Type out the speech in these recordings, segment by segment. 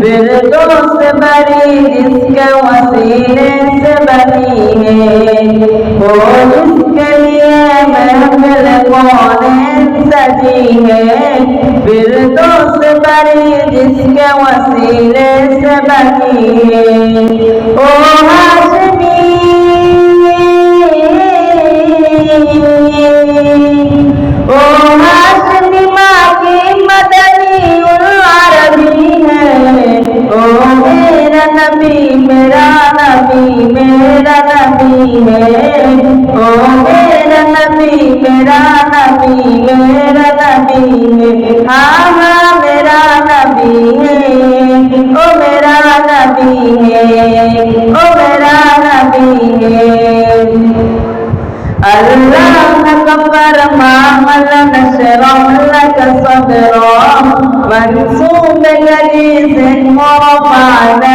फिर तो से बड़ी जिसके वसीले से बनी है सजी है फिर दोस्त बड़ी जिसके वसीले मेरा नबी मेरा नबी है ओ, मेरा नबी मेरा नबी मेरा नबी है हाँ हाँ मेरा नबी है। ओ, मेरा नबी है। ओ, मेरा नबी है। अल्लाह नकबर मामल नशरम लक सदरा, मंसूब गली से मोबाना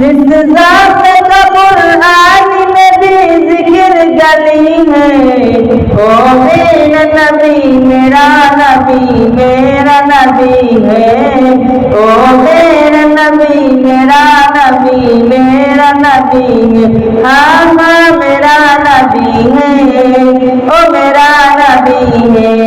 निजात कुरान में भी जिक्र गली है ओ मेरा नबी मेरा नबी मेरा नबी है। ओ, मेरा नबी मेरा नबी मेरा नबी है। हाँ मेरा नबी है। ओ, मेरा नबी है।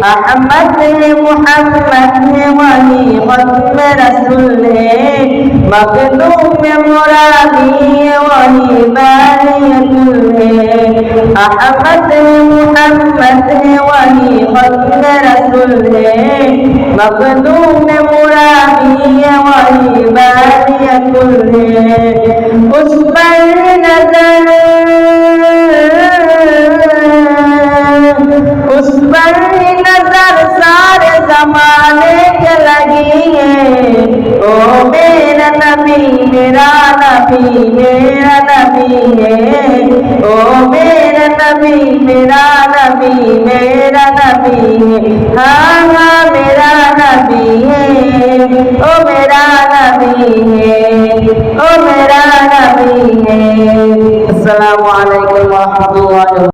अहमद है, मोहम्मद है वही खत्म रसूल है। मखदूम मुरादी है वही बानियतुल है। अहमद है है वही खत्म रसूल है मखदूम मुरादी है वही बानियतुल है उस पर नज़र उस पर नज़र सारे जमाने के लगी है ओ मेरा नबी मेरा नबी मेरा ओ मेरा नबी मेरा नबी मेरा नबी है हाँ हाँ मेरा नबी है ओ मेरा नबी है ओ मेरा नबी है अस्सलाम वालेकुम व रहमतुल्लाहि